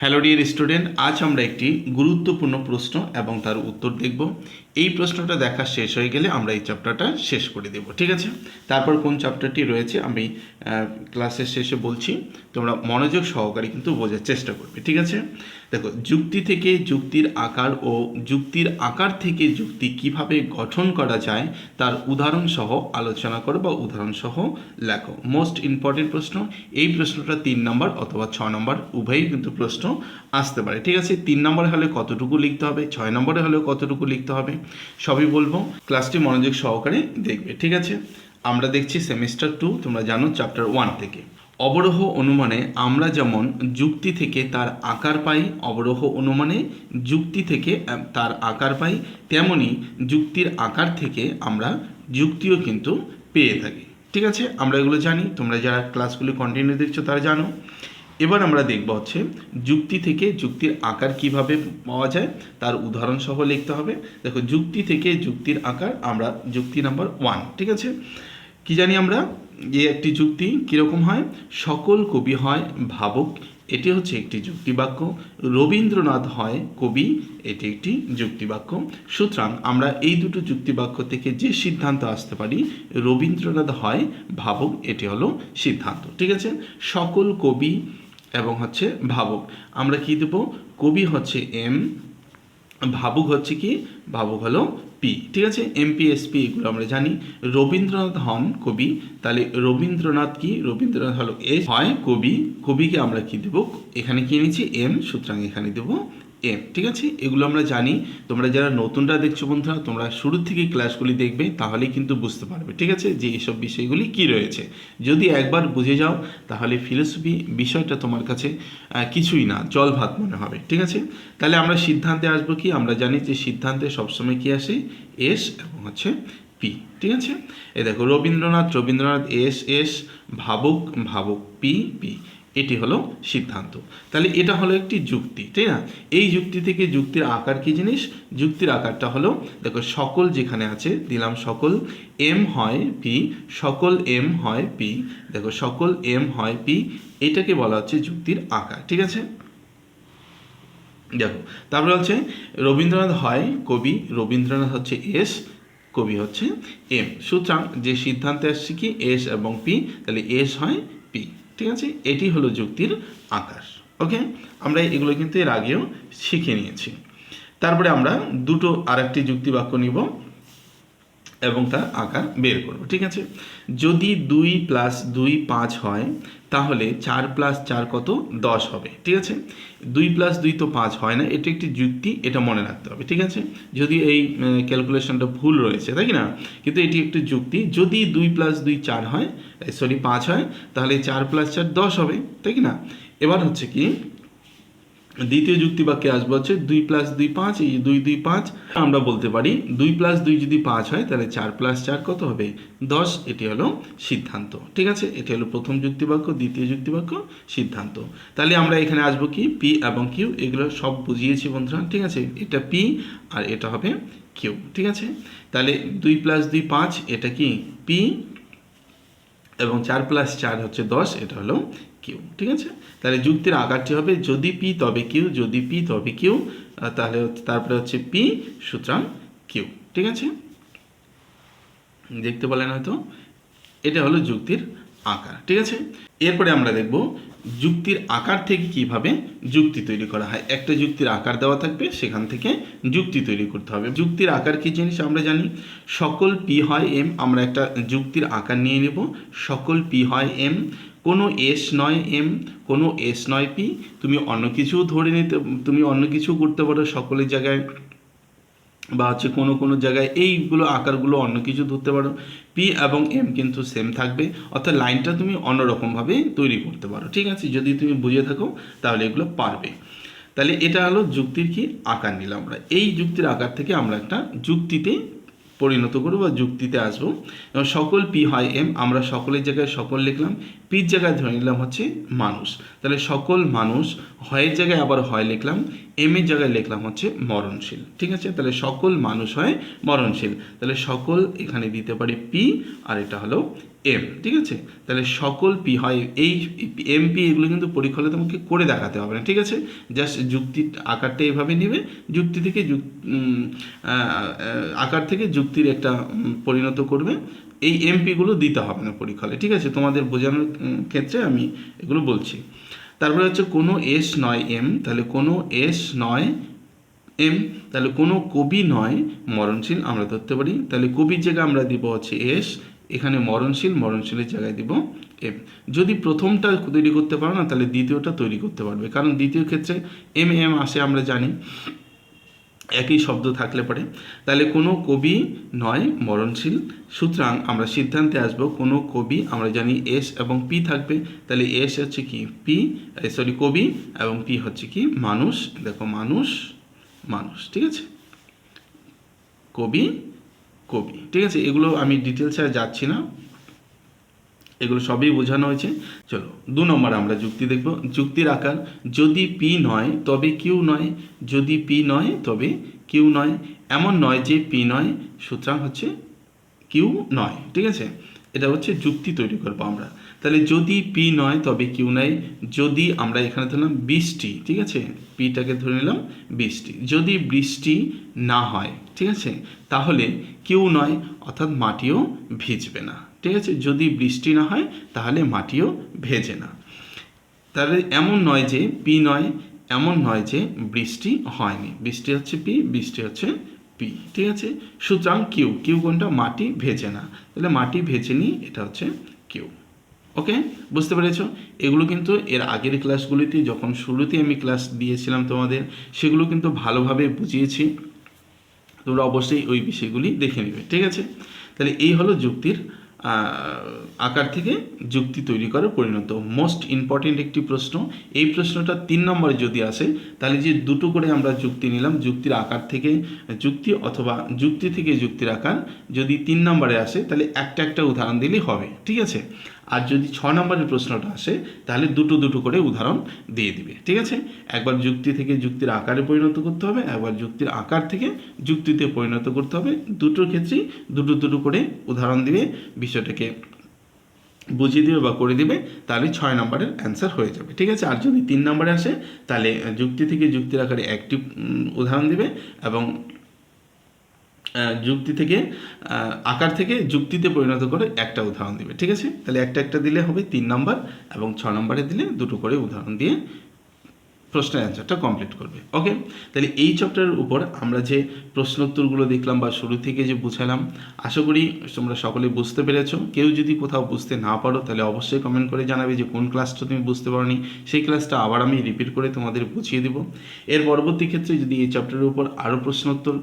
Hello dear student আজ আমরা একটি গুরুত্বপূর্ণ প্রশ্ন এবং তার উত্তর দেখব। এই প্রশ্নটা দেখা শেষ হয়ে গেলে আমরা এই চ্যাপ্টারটা শেষ করে দেব, ঠিক আছে? তারপর কোন চ্যাপ্টারটি রয়েছে আমি ক্লাসের শেষে বলছি, তোমরা মনোযোগ সহকারে কিন্তু বোঝার চেষ্টা করবে, ঠিক আছে? দেখো, যুক্তি থেকে যুক্তির আকার ও যুক্তির আকার থেকে যুক্তি কীভাবে গঠন করা যায়, তার উদাহরণ সহ আলোচনা করো বা উদাহরণ সহ লেখো। মোস্ট ইম্পর্টেন্ট প্রশ্ন, এই প্রশ্নটা তিন নম্বর অথবা ছ নম্বর, উভয়ই কিন্তু প্রশ্ন আসতে পারে, ঠিক আছে? তিন নম্বরে হলে কতটুকু লিখতে হবে, ছয় নম্বরে হলেও কতটুকু লিখতে হবে সবই বলব। ক্লাসটি মনোযোগ সহকারে দেখবে, ঠিক আছে? আমরা দেখছি সেমিস্টার টু তোমরা জানো চ্যাপ্টার ওয়ান থেকে। অবরোহ অনুমানে আমরা যেমন যুক্তি থেকে তার আকার পাই, অবরোহ অনুমানে যুক্তি থেকে তার আকার পাই, তেমনি যুক্তির আকার থেকে আমরা যুক্তিও কিন্তু পেয়ে থাকি। ঠিক আছে? আমরা এগুলো জানি। তোমরা যারা ক্লাসগুলি কন্টিনিউ দেখছ তারা জানো। এবার আমরা দেখব হচ্ছে যুক্তি থেকে যুক্তির আকার কীভাবে পাওয়া যায়, তার উদাহরণ সহ লিখতে হবে। দেখো, যুক্তি থেকে যুক্তির আকার, আমরা যুক্তি নাম্বার ওয়ান ঠিক আছে? কি জানি আমরা? যে একটি যুক্তি কীরকম হয়? সকল কবি হয় ভাবুক, এটি হচ্ছে একটি যুক্তিবাক্য। রবীন্দ্রনাথ হয় কবি, এটি একটি যুক্তিবাক্য। সুতরাং আমরা এই দুটো যুক্তিবাক্য থেকে যে সিদ্ধান্ত আসতে পারি, রবীন্দ্রনাথ হয় ভাবুক, এটি হলো সিদ্ধান্ত, ঠিক আছে? সকল কবি এবং হচ্ছে ভাবুক। আমরা কি দেব? কবি হচ্ছে এম, ভাবুক হচ্ছে কি? ভাবুক হলো পি। ঠিক আছে? এমপিএসপি এগুলো আমরা জানি। রবীন্দ্রনাথ হন কবি। তাহলে রবীন্দ্রনাথ কি? রবীন্দ্রনাথ হলো এস। হয় কবি। কবিকে আমরা কি দেব? এখানে কি নিয়েছি এম। সুতরাং এখানে দেব এম ঠিক আছে? এগুলো আমরা জানি। তোমরা যারা নতুনরা দেখছ বন্ধুরা, তোমরা শুরু থেকে ক্লাসগুলি দেখবে, তাহলেই কিন্তু বুঝতে পারবে, ঠিক আছে? যে এইসব বিষয়গুলি কি রয়েছে। যদি একবার বুঝে যাও, তাহলে ফিলোসফি বিষয়টা তোমার কাছে কিছুই না জল ভাত মনে হবে, ঠিক আছে? তাহলে আমরা সিদ্ধান্তে আসব কি? আমরা জানি যে সিদ্ধান্তে সবসময় কি আসে? এস এবং হচ্ছে পি ঠিক আছে? এই দেখো, রবীন্দ্রনাথ রবীন্দ্রনাথ এস এস ভাবুক ভাবুক পি পি এটি হলো সিদ্ধান্ত। তাহলে এটা হলো একটি যুক্তি ঠিক না? এই যুক্তি থেকে যুক্তির আকার কি জিনিস? যুক্তির আকারটা হলো, দেখো সকল যেখানে আছে, দিলাম সকল, এম হয় পি, সকল এম হয় পি, দেখো সকল এম হয় পি, এটাকে বলা হচ্ছে যুক্তির আকার, ঠিক আছে? দেখো, তারপরে হচ্ছে রবীন্দ্রনাথ হয় কবি, রবীন্দ্রনাথ হচ্ছে এস, কবি হচ্ছে এম। সুতরাং যে সিদ্ধান্তে আসছে কি? এস এবং পি, তাহলে এস হয় পি। ঠিক আছে? এটি হলো যুক্তির আকার। ওকে? আমরা এগুলো কিন্তু এর আগেও শিখে নিয়েছি। তারপরে আমরা দুটো আরেকটি যুক্তি বাক্য নিব। এবং তার আকার বের করব, ঠিক আছে? যদি দুই প্লাস দুই পাঁচ হয়, তাহলে চার প্লাস চার কত? দশ হবে, ঠিক আছে? দুই প্লাস দুই তো পাঁচ হয় না, এটা একটি যুক্তি, এটা মনে রাখতে হবে, ঠিক আছে? যদি এই ক্যালকুলেশনটা ভুল রয়েছে, তাই না? কিন্তু এটি একটি যুক্তি, যদি দুই প্লাস দুই চার হয় সরি পাঁচ হয়, তাহলে চার প্লাস চার দশ হবে, তাই না? এবার হচ্ছে কি দ্বিতীয় যুক্তি বাক্যে আসব হচ্ছে দুই প্লাস দুই পাঁচ, এই দুই দুই, পাঁচ, আমরা বলতে পারি দুই প্লাস দুই যদি পাঁচ হয়, তাহলে চার প্লাস চার কত হবে? দশ, এটি হলো সিদ্ধান্ত, ঠিক আছে? এটি হলো প্রথম যুক্তি বাক্য, দ্বিতীয় যুক্তি বাক্য, সিদ্ধান্ত। তাহলে আমরা এখানে আসব কি? পি এবং কিউ এগুলো সব বুঝিয়েছি বন্ধুরা, ঠিক আছে? এটা পি আর এটা হবে কিউ ঠিক আছে? তাহলে দুই প্লাস দুই পাঁচ, এটা কি? পি এবং চার প্লাস চার হচ্ছে দশ, এটা হলো কিউ, ঠিক আছে? তাহলে যুক্তির আকারটি হবে যদি পি তবে কিউ, যদি পি তবে কিউ তাহলে তারপরে হচ্ছে পি সুতরাং কিউ, ঠিক আছে? দেখতে পেলেন হয়তো? এটা হলো যুক্তির আকার, ঠিক আছে? এরপরে আমরা দেখব যুক্তির আকার থেকে কীভাবে যুক্তি তৈরি করা হয়। একটা যুক্তির আকার দেওয়া থাকবে, সেখান থেকে যুক্তি তৈরি করতে হবে। যুক্তির আকার কি জিনিস আমরা জানি? সকল পি হয় এম, আমরা একটা যুক্তির আকার নিয়ে নেব। সকল পি হয় এম কোনো এস নয় এম কোনো এস নয় পি তুমি অন্য কিছুও ধরে নিতে, তুমি অন্য কিছু করতে পারো সকলের জায়গায়। বা হচ্ছে কোনো কোনো জায়গায় এইগুলো আকারগুলো অন্য কিছু ধরতে পারো। পি এবং এম কিন্তু সেম থাকবে। অর্থাৎ লাইনটা তুমি অন্যরকমভাবে তৈরি করতে পারো। ঠিক আছে? যদি তুমি বুঝে থাকো, তাহলে এগুলো পারবে। তাহলে এটা হলো যুক্তির কি? আকার নিলাম আমরা। এই যুক্তির আকার থেকে আমরা একটা যুক্তিতে পরিণত করব বা যুক্তিতে আসব। এবং সকল পি হয় এম আমরা সকলের জায়গায় সকল লিখলাম। পির জায়গায় ধরে নিলাম হচ্ছে মানুষ। তাহলে সকল মানুষ হয়ের জায়গায় আবার হয় লিখলাম, এম এর জায়গায় লিখলাম হচ্ছে মরণশীল। ঠিক আছে? তাহলে সকল মানুষ হয় মরণশীল। তাহলে সকল এখানে দিতে পারি পি, আর এটা হলো এম। ঠিক আছে? তাহলে সকল পি হয়, এই এম, পি এগুলো কিন্তু পরীক্ষা হলে তোমাকে করে দেখাতে হবে না। ঠিক আছে? জাস্ট যুক্তি আকারটা এভাবে নেবে, যুক্তি থেকে আকার থেকে যুক্তির একটা পরিণত করবে। এই এমপিগুলো দিতে হবে না পরীক্ষা হলে ঠিক আছে? তোমাদের বোঝানোর ক্ষেত্রে আমি এগুলো বলছি। তারপরে হচ্ছে কোনো এস নয় এম তাহলে কোনো এস নয় এম তাহলে কোনো কবি নয় মরণশীল, আমরা ধরতে পারি। তাহলে কবির জায়গায় আমরা দিব হচ্ছে এস এখানে মরণশীল, মরণশীলের জায়গায় দিব এম যদি প্রথমটা তৈরি করতে পারো না, তাহলে দ্বিতীয়টা তৈরি করতে পারবে। কারণ দ্বিতীয় ক্ষেত্রে এম এম আসে, আমরা জানি। একই শব্দ থাকলে পরে। তাহলে কোনো কবি নয়, মরণশীল। সুতরাং আমরা সিদ্ধান্তে আসব, কোনো কবি, আমরা জানি এস এবং পি থাকবে। তাহলে এস হচ্ছে কি? পি সরি কবি এবং পি হচ্ছে কি? মানুষ। দেখো, মানুষ মানুষ, ঠিক আছে? কবি কবি, ঠিক আছে? এগুলো আমি ডিটেলসে যাচ্ছি না। এগুলো সবই বোঝানো হয়েছে। চলো, দু নম্বর আমরা যুক্তি দেখব। যুক্তির আকার, যদি পি নয়, তবে কিউ নয়, যদি পি নয়, তবে কিউ নয়, এমন নয় যে পি নয়, সুতরাং হচ্ছে কিউ নয়, ঠিক আছে? এটা হচ্ছে যুক্তি তৈরি করব আমরা। তাহলে যদি পি নয়, তবে কিউ নয় যদি আমরা এখানে ধরলাম বৃষ্টি, ঠিক আছে? পিটাকে ধরে নিলাম বৃষ্টি। যদি বৃষ্টি না হয়, ঠিক আছে? তাহলে কিউ নয়, অর্থাৎ মাটিও ভিজবে না। ঠিক আছে? যদি বৃষ্টি না হয়, তাহলে মাটিও ভেজে না। তাহলে এমন নয় যে পি নয়, এমন নয় যে বৃষ্টি হয়নি। বৃষ্টি হচ্ছে পি বৃষ্টি হচ্ছে পি ঠিক আছে? সুতরাং কিউ কিউ কোনটা? মাটি ভেজে না। তাহলে মাটি ভেজে নি এটা হচ্ছে কিউ ওকে বুঝতে পেরেছ? এগুলো কিন্তু এর আগের ক্লাসগুলিতে, যখন শুরুতে আমি ক্লাস দিয়েছিলাম তোমাদের, সেগুলো কিন্তু ভালোভাবে বুঝিয়েছি। তোমরা অবশ্যই ওই বিষয়গুলি দেখে নেবে, ঠিক আছে? তাহলে এই হলো যুক্তির আকার থেকে যুক্তি তৈরি করে পরিণত। মোস্ট ইম্পর্টেন্ট একটি প্রশ্ন, এই প্রশ্নটা তিন নম্বরে যদি আসে, তাহলে যে দুটো করে আমরা যুক্তি নিলাম, যুক্তির আকার থেকে যুক্তি অথবা যুক্তি থেকে যুক্তির আকার যদি তিন নম্বরে আসে, তাহলে একটা একটা উদাহরণ দিলেই হবে, ঠিক আছে? আর যদি ছ নম্বরের প্রশ্নটা আসে, তাহলে দুটো দুটো করে উদাহরণ দিয়ে দিবে, ঠিক আছে? একবার যুক্তি থেকে যুক্তির আকারে পরিণত করতে হবে, একবার যুক্তির আকার থেকে যুক্তিতে পরিণত করতে হবে। দুটোর ক্ষেত্রেই দুটো দুটো করে উদাহরণ দিবে, বিষয়টাকে বুঝিয়ে দিবে বা করে দিবে, তাহলে ছয় নম্বরের অ্যান্সার হয়ে যাবে, ঠিক আছে? আর যদি তিন নম্বরে আসে, তাহলে যুক্তি থেকে যুক্তির আকারে একটি উদাহরণ দিবে এবং যুক্তি থেকে আকার থেকে যুক্তিতে পরিণত করে একটা উদাহরণ দিবে। ঠিক আছে? তাহলে একটা একটা দিলে হবে তিন নাম্বার এবং ছ নম্বরে দিলে দুটো করে উদাহরণ দিয়ে প্রশ্নের অ্যান্সারটা কমপ্লিট করবে ওকে তাহলে এই চ্যাপ্টারের উপর আমরা যে প্রশ্ন উত্তরগুলো দেখলাম বা শুরু থেকে যে বুঝালাম, আশা করি তোমরা সকলে বুঝতে পেরেছ। কেউ যদি কোথাও বুঝতে না পারো, তাহলে অবশ্যই কমেন্ট করে জানাবে যে কোন ক্লাসটা তুমি বুঝতে পারোনি। সেই ক্লাসটা আবার আমি রিপিট করে তোমাদের বুঝিয়ে দিব। এর পরবর্তী ক্ষেত্রে যদি এই চ্যাপ্টারের উপর আরও প্রশ্নোত্তর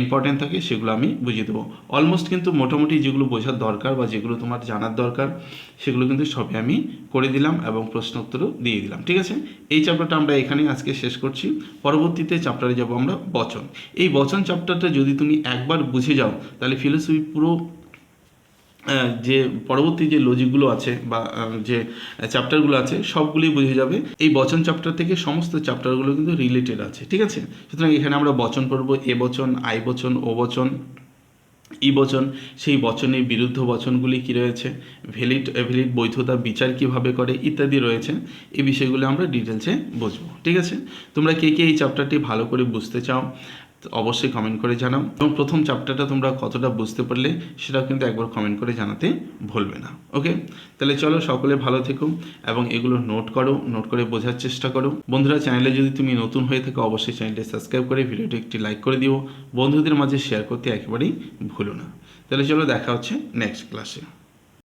ইম্পর্টেন্ট থাকে, সেগুলো আমি বুঝিয়ে দেবো। অলমোস্ট কিন্তু মোটামুটি যেগুলো বোঝার দরকার বা যেগুলো তোমার জানার দরকার, সেগুলো কিন্তু সবই আমি করে দিলাম এবং প্রশ্নোত্তরও দিয়ে দিলাম, ঠিক আছে? এই চ্যাপ্টারটা আমরা এখানেই আজকে শেষ করছি। পরবর্তীতে চ্যাপ্টারে যাব আমরা বচন। এই বচন চ্যাপ্টারটা যদি তুমি একবার বুঝে যাও, তাহলে ফিলোসফি পুরো যে পরবর্তী যে লজিকগুলো আছে বা যে চ্যাপ্টারগুলো আছে, সবগুলোই বুঝে যাবে। এই বচন চ্যাপ্টার থেকে সমস্ত চ্যাপ্টারগুলো কিন্তু রিলেটেড আছে, ঠিক আছে? সুতরাং এখানে আমরা বচন পড়ব, এ বচন, আই বচন, ও বচন ই বচন, সেই বচনের বিরুদ্ধ বচনগুলি কি রয়েছে? ভ্যালিড অ্যাভ্যালিড বৈধতা বিচার কীভাবে করে? ইত্যাদি রয়েছে। এই বিষয়গুলো আমরা ডিটেলসে বুঝব। ঠিক আছে? তোমরা কে কে এই চ্যাপ্টারটি ভালো করে বুঝতে চাও? অবশ্যই কমেন্ট করে জানাও। এবং প্রথম চ্যাপ্টারটা তোমরা কতটা বুঝতে পারলে, সেটাও কিন্তু একবার কমেন্ট করে জানাতে ভুলবে না। ওকে তাহলে চলো সকলে ভালো থেকো এবং এগুলো নোট করো নোট করে বোঝার চেষ্টা করো। বন্ধুরা চ্যানেলে যদি তুমি নতুন হয়ে থাকো, অবশ্যই চ্যানেলটি সাবস্ক্রাইব করে, ভিডিওটি একটি লাইক করে দিও। বন্ধুদের মাঝে শেয়ার করতে একেবারেই ভুলো না। তাহলে চলো দেখা হচ্ছে নেক্সট ক্লাসে